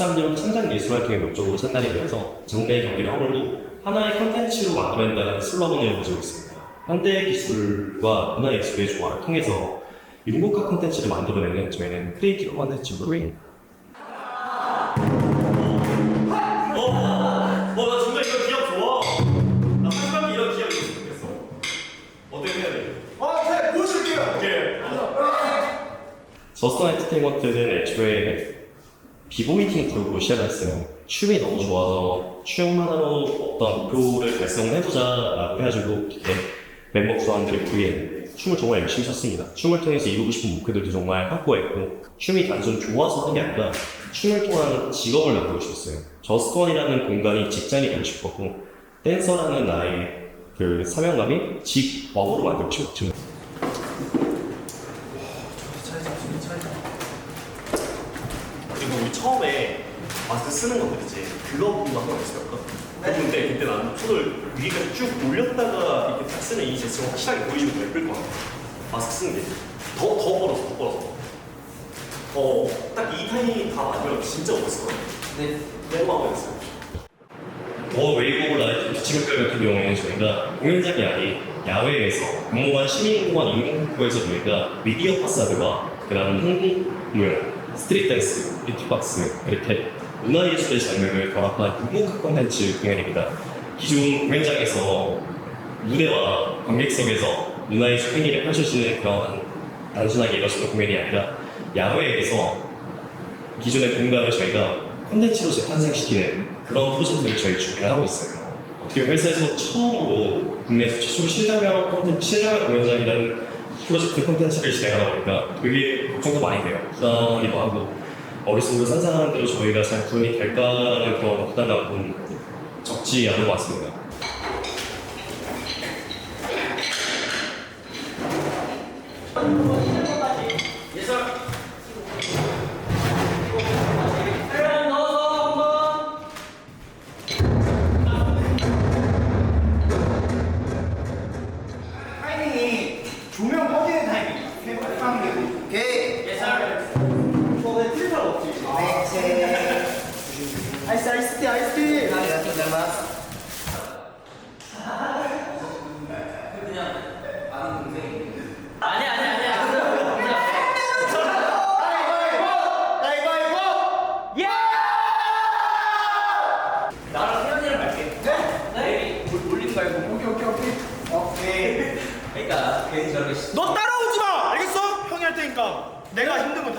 2013년 창작 예술 활동의 목적으로 창단이 되어서 장래 경기를 허물고 하나의 컨텐츠로 만들어낸다는 슬로건을 가지고 있습니다. 현대 기술과 문화 예술의 조화를 통해서 융복합 컨텐츠를 만들어내는 저희는 크리에이티브 컨텐츠로 어, 어, 나 정말 이런 기억 좋아. 나 마지막에 이런 기억이 있었으면 좋겠어. 어떻게 해야 돼? 아, 네, 보여줄게요. 오케이. 저스턴 엔터테인먼트는 애초에 비보이팅 그룹으로 시작했어요. 춤이 너무 좋아서 춤만으로 어떤 목표를 달성해보자라고 해가지고 이렇게 멤버 구성원들이 모이게 춤을 정말 열심히 췄습니다. 춤을 통해서 이루고 싶은 목표들도 정말 확고했고 춤이 단순 좋아서 하는 게 아니라 춤을 통한 직업을 만들고 싶었어요. 저스턴이라는 공간이 직장이 되고 싶었고 댄서라는 나의 그 사명감이 직업으로 만들고 싶었죠. 그리고 우리 처음에 마스크 쓰는 것들 이제 그거 보고 한번 했었거든. 근데 그때 나는 손을 위에까지 쭉 올렸다가 이렇게 딱 쓰는 이 제스처가 확실하게 보이시면 더 예쁠 것 같아. 마스크 쓰는 게. 더, 더 벌어서, 더 벌어서. 어, 딱 이 타이밍이 다 맞으면 진짜 멋있어. 네. 너무 마음에 들었어요. 더 웨이브 라이프 피치백별 같은 경우에는 저희가 공연장이 아닌 야외에서 공무원 시민공원 인공국구에서 저희가 미디어 파사드와 그 다음 한국 무용, 스트릿 댄스, 뷰티박스, 이렇게 문화예술의 장르를 결합한 융복합 콘텐츠 공연입니다. 기존 공연장에서 무대와 관객석에서 문화예술 행위를 펼쳐지는 그런 단순하게 이루어지는 공연이 아니라 야외에서 기존의 공간을 저희가 콘텐츠로 재탄생시키는 그런 프로젝트를 저희 준비를 하고 있어요. 어떻게 회사에서 처음으로 국내에서 최초 실장형 콘텐츠, 실장형 공연장이라는 프로젝트 콘텐츠를 진행하다 보니까 되게 걱정도 많이 돼요. 부담이기도 하고 머릿속으로 상상하는 대로 저희가 잘 구현이 될까라는 그런 부담감은 적지 않은 것 같습니다. 타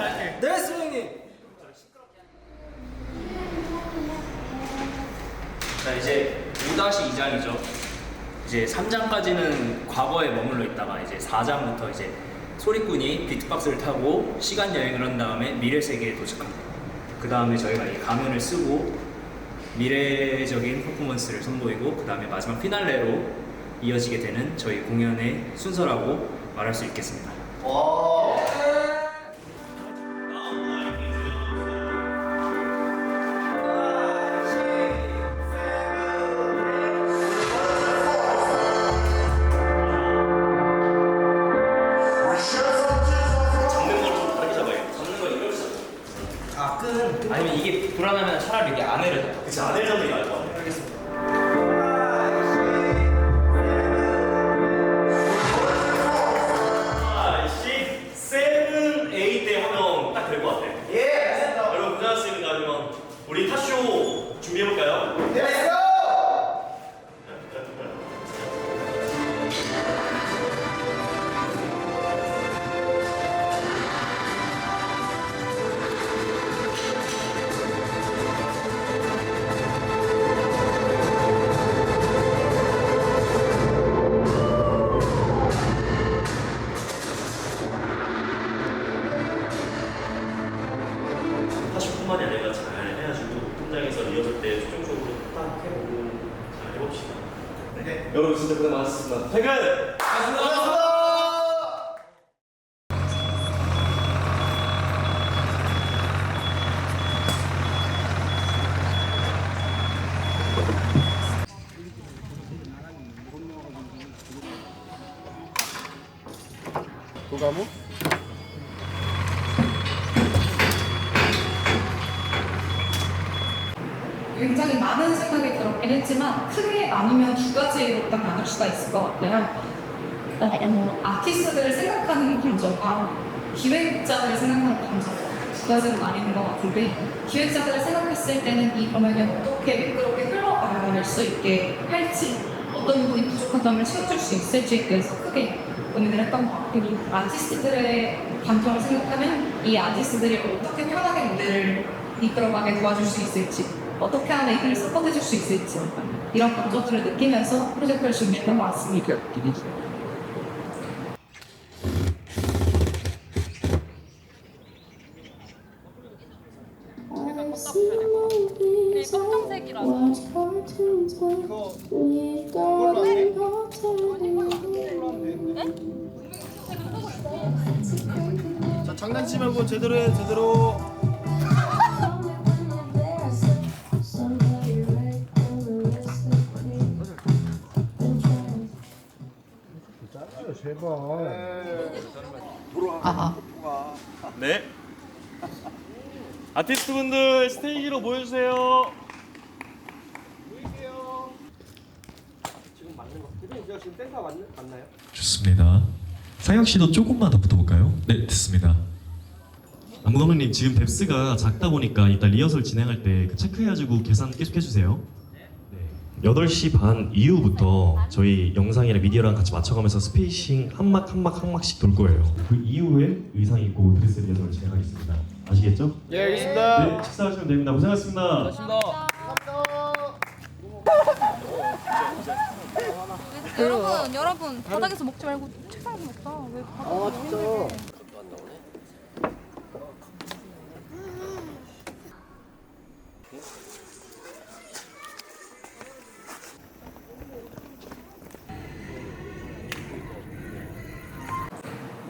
할게. 네, 수영님. 자 이제 5-2장이죠. 이제 3장까지는 과거에 머물러 있다가 이제 4장부터 이제 소리꾼이 비트박스를 타고 시간 여행을 한 다음에 미래 세계에 도착합니다. 그 다음에 저희가 이 가면을 쓰고 미래적인 퍼포먼스를 선보이고 그 다음에 마지막 피날레로 이어지게 되는 저희 공연의 순서라고 말할 수 있겠습니다. 잡 차라리 이게 안 내려져. 그치, 안을 잡는 게 나을 것 같아. 아, 도가무? 굉장히 많은 생각이 들었긴 했지만 크게 나누면 두 가지로 딱 나눌 수가 있을 것 같아요. 어, 아티스트들을 생각하는 감정과 기획자를 생각하는 감정 두 가지로 나뉘는 것 같은데 기획자들을 생각했을 때는 이 공연이 어떻게 매끄럽게 흘러갈 수 있게 할지 어떤 부분이 부족한 점을 채워줄 수 있을지에 대해서 크게 고민을 했던 것 같고 그리고 아티스트들의 감정을 생각하면 이 아티스트들이 어떻게 편하게 무대를 이끌어가게 도와줄 수 있을지 어떻게 하면 이들을 서포트해줄 수 있을지 이런 감정들을 느끼면서 프로젝트를 준비했던 것 같습니다. 자 장난치지 말고 제대로 해 제대로 네. 아티스트 분들 스테이지로 모여주세요. 좋습니다. 상혁 씨도 조금만 더 붙어볼까요? 네, 됐습니다. 안무 감독님 지금 뎁스가 작다 보니까 이따 리허설 진행할 때 그 체크해가지고 계산 계속 해주세요. 네. 8시 반 이후부터 저희 영상이랑 미디어랑 같이 맞춰가면서 스페이싱 한 막 한 막 한 막씩 돌 거예요. 그 이후에 의상 입고 드레스 리허설을 진행하겠습니다. 아시겠죠? 예 알겠습니다 네, 식사하시면 됩니다. 고생하셨습니다. 여러분, 여러분 바닥에서 먹지 말고 책상에서 먹자. 왜 바닥에서 아, 진짜.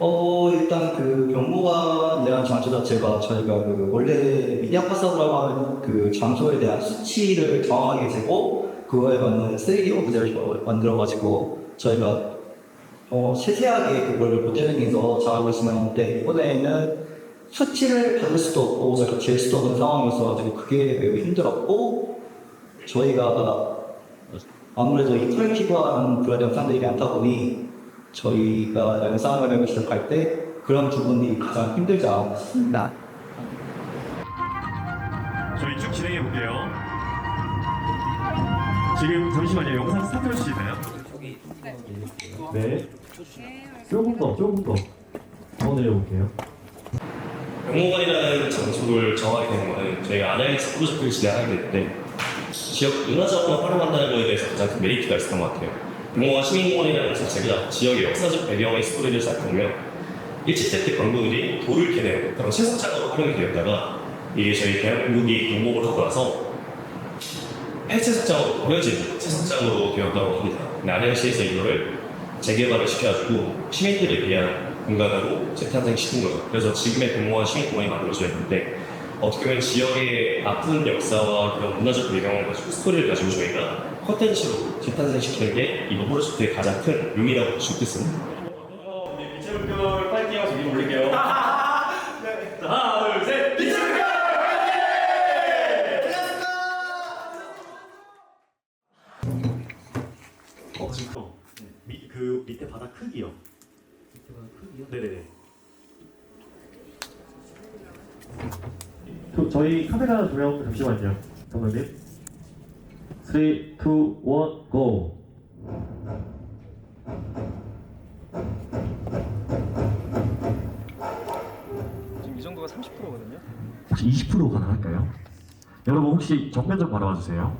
어 일단 그 경무관에 대한 장소 자체가 저희가 그 원래 미디어 파사드라고 하는 그 장소에 대한 수치를 정확하게 재고 그거에 맞는 3D 오브제를 만들어가지고 저희가 어 세세하게 그걸 모델링해서 작업을 했었는데 이번에는 수치를 받을 수도 없고 저희가 잴 수도 없는 상황이었어가지고 그게 매우 힘들었고 저희가 아무래도 이 컬렉티브한 그런 영상들이 많다 보니 저희가 영상을 시작할 때 그런 부분이 가장 힘들지 않았습니다. 저희 쭉 진행해 볼게요. 지금 잠시만요. 영상 스타트할 수 있나요? 네. 조금 더, 조금 더. 더 내려볼게요. 영문관이라는 장소를 정하게 된 거는 저희가 아나리스 프로젝트를 진행하게 됐는데 지역 문화자원을 활용한다는 것에 대해서 가장 큰 메리트가 있었던 것 같아요. 영문관 시민공원이라는 자체가 지역의 역사적 배경의 스토리를 살펴보면 일제때 때 광부들이 돌을 캐내는 그런 채석장으로 활용이 되었다가 이게 저희 대한민국이 공복을 하고 나서 폐채석장으로 버려진 채석장으로 되었다고 합니다. 안양시에서 이거를 재개발을 시켜가지고 시민들에 대한 공간으로 재탄생시킨 거예요. 그래서 지금의 공무원 시민공원이 만들어져 있는데 어떻게 보면 지역의 아픈 역사와 그런 문화적 배경을 가지고 스토리를 가지고 저희가 컨텐츠로 재탄생시키는 게 이번 프로젝트의 가장 큰 의미라고 볼수 있겠습니다. 어, 지금 미, 그 밑에 바닥 크기요. 밑에 바닥 크기요? 네네네. 저, 저희 카메라 조명 잠시만요. 감독님. 3, 2, 1, go. 지금 이 정도가 30%거든요. 혹시 20% 가능할까요? 여러분 혹시 정면 좀 바라봐 주세요.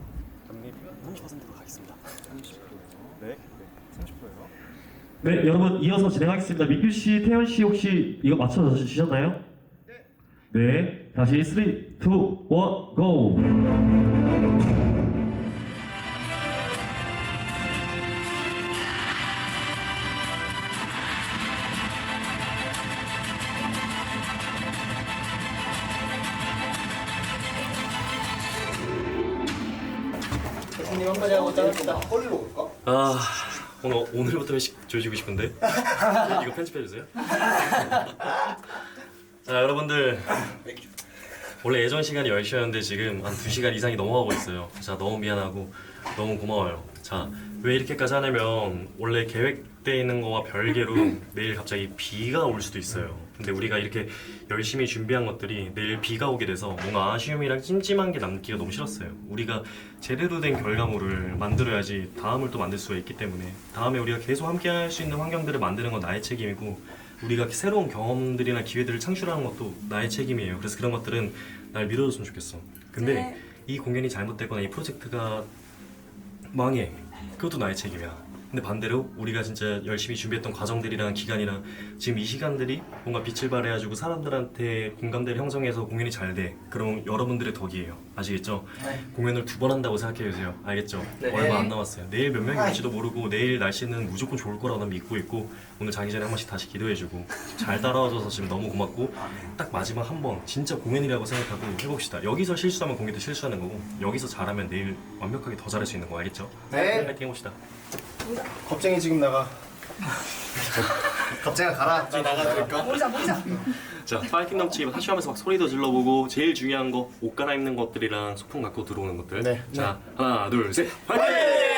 네, 여러분 이어서 진행하겠습니다. 민규 씨, 태현 씨 혹시 이거 맞춰 주셨나요? 네. 네, 다시 3, 2, 1, go. 조지고 싶은데 이거 편집해 주세요. 자 여러분들 원래 예전 시간이 10시였는데 지금 한 2시간 이상이 넘어가고 있어요. 자, 너무 미안하고 너무 고마워요. 자, 왜 이렇게까지 하냐면 원래 계획돼 있는 거와 별개로 내일 갑자기 비가 올 수도 있어요. 근데 우리가 이렇게 열심히 준비한 것들이 내일 비가 오게 돼서 뭔가 아쉬움이랑 찜찜한 게 남기가 너무 싫었어요. 우리가 제대로 된 결과물을 만들어야지 다음을 또 만들 수가 있기 때문에 다음에 우리가 계속 함께 할 수 있는 환경들을 만드는 건 나의 책임이고 우리가 새로운 경험들이나 기회들을 창출하는 것도 나의 책임이에요. 그래서 그런 것들은 날 믿어줬으면 좋겠어. 근데 네. 이 공연이 잘못되거나 이 프로젝트가 망해. 그것도 나의 책임이야. 근데 반대로 우리가 진짜 열심히 준비했던 과정들이랑 기간이랑 지금 이 시간들이 뭔가 빛을 발해가지고 사람들한테 공감대를 형성해서 공연이 잘 돼. 그럼 여러분들의 덕이에요. 아시겠죠? 공연을 두 번 한다고 생각해 주세요. 알겠죠? 얼마 안 남았어요. 내일 몇 명이 올지도 모르고 내일 날씨는 무조건 좋을 거라고 난 믿고 있고 오늘 자기 전에 한 번씩 다시 기도해주고 잘 따라와줘서 지금 너무 고맙고 딱 마지막 한 번 진짜 공연이라고 생각하고 해봅시다. 여기서 실수하면 공연도 실수하는 거고 여기서 잘하면 내일 완벽하게 더 잘할 수 있는 거 알겠죠? 네. 파이팅 해봅시다. 겁쟁이 지금 나가. 겁쟁아 가라. 저 나가줄까? 모르자 모르자. 자, 파이팅 넘치게 하시면서 막 소리도 질러보고 제일 중요한 거 옷 갈아입는 것들이랑 소품 갖고 들어오는 것들. 네, 자, 하나, 둘, 셋, 파이팅!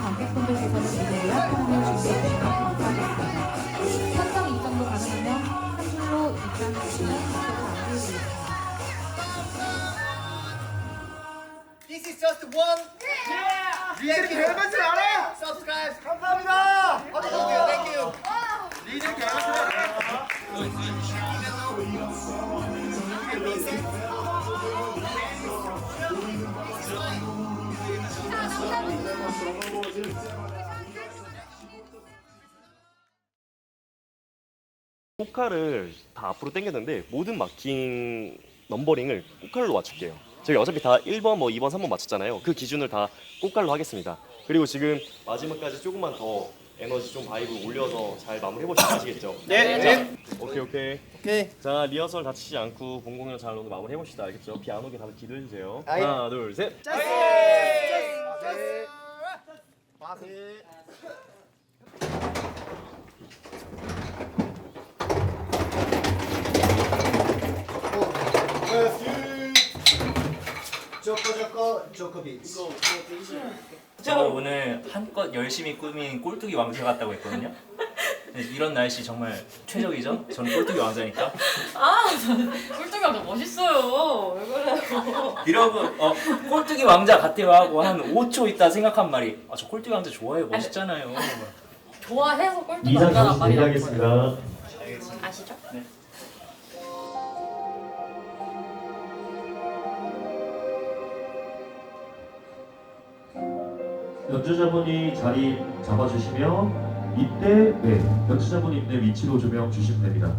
관객분들께서는 미리 예약하는 준비해 주시면 감사하겠습니다. 현장 입장도 가능하면 한 줄로 입장해주시면 앞으로 안내해드리겠습니다. This is just one. Yeah. 리액 개만지 알아. Subscribe. 감사합니다. Thank you. Thank you. 리액 개만지 알아. 꽃칼을 다 앞으로 당겼는데 모든 마킹 넘버링을 꽃칼로 맞출게요. 저희 어차피 다 1번, 뭐 2번, 3번 맞췄잖아요. 그 기준을 다 꽃칼로 하겠습니다. 그리고 지금 마지막까지 조금만 더 에너지 좀 바이브 올려서 잘 마무리 해보시면 아시겠죠? 네. 자, 오케이 오케이. 오케이. 자 리허설 다치지 않고 본 공연 잘 오늘 마무리 해봅시다. 알겠죠? 비 안 오게 다들 기도해 주세요. 아이. 하나 둘 셋. 짜세. 마세. 조커 조커 조커비. 저 오늘 한껏 열심히 꾸민 꼴뚜기 왕자 같다고 했거든요. 네, 이런 날씨 정말 최적이죠? 저는 꼴뚜기 왕자니까. 아 꿀뚜기 왕자 멋있어요. 왜 그래요? 여러분, 어, 꼴뚜기 왕자 같아요 하고 한 5초 있다 생각한 말이 아, 저 꼴뚜기 왕자 좋아해요. 멋있잖아요. 좋아해서 꿀뚜기 2장 왕자란 잠시 말이 나왔어요. 대기하겠습니다. 아시죠? 연주자분이 자리 잡아주시며 이때 네 연주자분이 있는 위치로 조명 주시면 됩니다.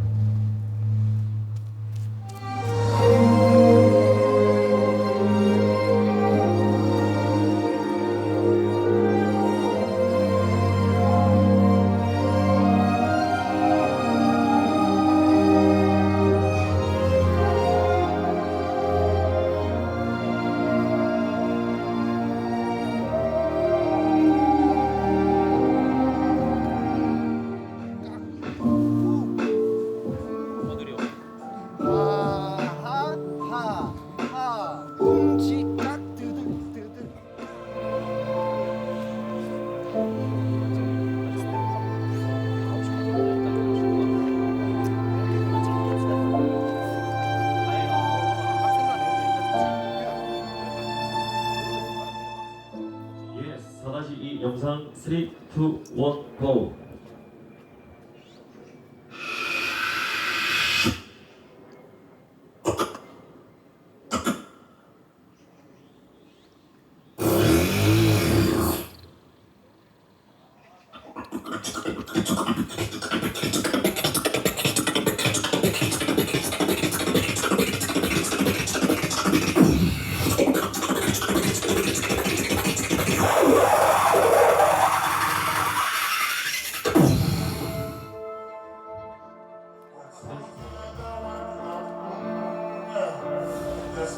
4-2 영상 3, 2, 1, GO!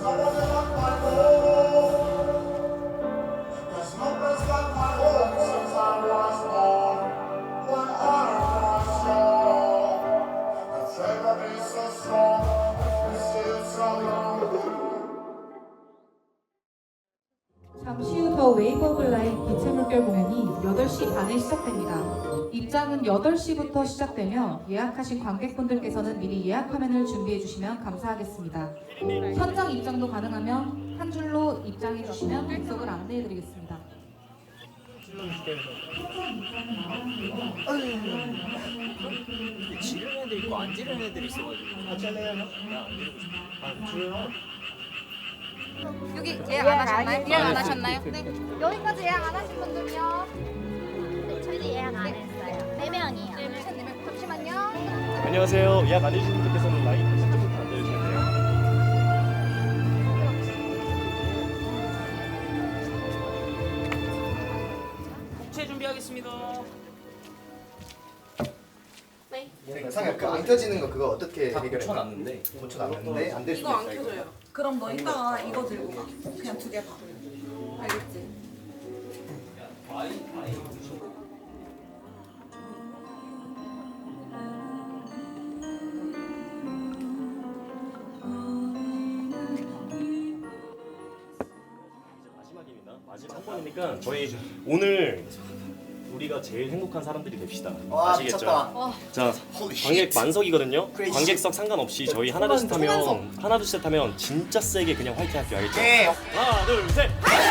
Gracias. 입장은 8시부터 시작되며 예약하신 관객분들께서는 미리 예약 화면을 준비해 주시면 감사하겠습니다. 현장 입장도 가능하면 한 줄로 입장해 주시면 객석을 안내해 드리겠습니다. 지르는 애들 있고 안 지르는 애들 있어가지고. 아, 잘래요? 나안 지르고 싶어. 아, 줄여요? 여기 예약 안 하셨나요? 예약 안 하셨나요? 네. 여기까지 예약 안 하신 분들요. 네, 저희도 예약 안 했어요. 네 명이요. 네, 네, 네, 네. 잠시만요. 안녕하세요. 예약 안 해주신 분들께서는 라인 버튼부터 안내해주시면 돼요. 복채 준비하겠습니다. 상혁 그안 켜지는 거 그거 어떻게 다 해결해? 고쳐놨는데. 고쳐놨는데 안 될 수도 이거 안 있다 이거. 켜져요. 그럼 너 이따가 이거 들고 가. 그냥 두개 다. 알겠지? 저희 오늘 우리가 제일 행복한 사람들이 됩시다. 와 아시겠죠? 미쳤다. 자, 관객 만석이거든요. 관객석 상관없이 저희 하나 둘셋 하면 하나 둘셋 하면 진짜 세게 그냥 화이팅 할게요. 알겠죠? 네. 하나 둘 셋. 네.